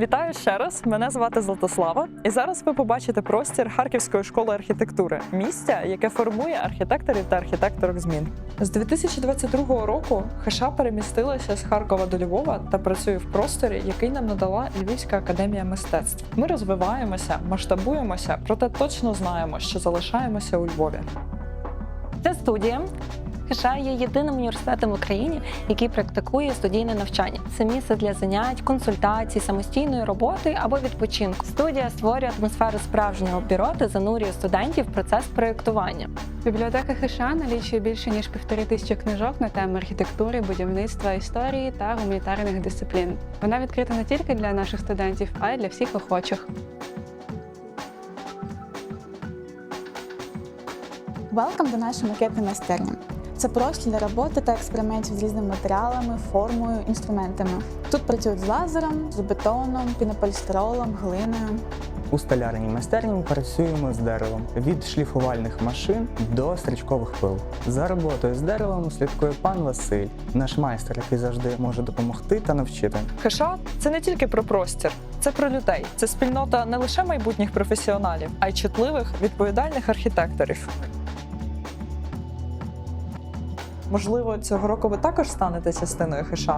Вітаю ще раз. Мене звати Златослава, і зараз ви побачите простір Харківської школи архітектури, місця, яке формує архітекторів та архітекторок змін. З 2022 року ХШ перемістилася з Харкова до Львова та працює в просторі, який нам надала Львівська академія мистецтв. Ми розвиваємося, масштабуємося, проте точно знаємо, що залишаємося у Львові. Це студія. США є єдиним університетом в Україні, який практикує студійне навчання. Це місце для занять, консультацій, самостійної роботи або відпочинку. Студія створює атмосферу справжнього бюро та занурює студентів в процес проєктування. Бібліотека ХШ налічує більше ніж півтори тисячі книжок на теми архітектури, будівництва, історії та гуманітарних дисциплін. Вона відкрита не тільки для наших студентів, а й для всіх охочих. Велкам до нашої макетної майстерні. Це простір для роботи та експериментів з різними матеріалами, формою, інструментами. Тут працюють з лазером, з бетоном, пінополістиролом, глиною. У столярній майстерні ми працюємо з деревом від шліфувальних машин до стрічкових пил. За роботою з деревом слідкує пан Василь, наш майстер, який завжди може допомогти та навчити. ХШ – це не тільки про простір, це про людей. Це спільнота не лише майбутніх професіоналів, а й чутливих, відповідальних архітекторів. Можливо, цього року ви також станете частиною ХШ?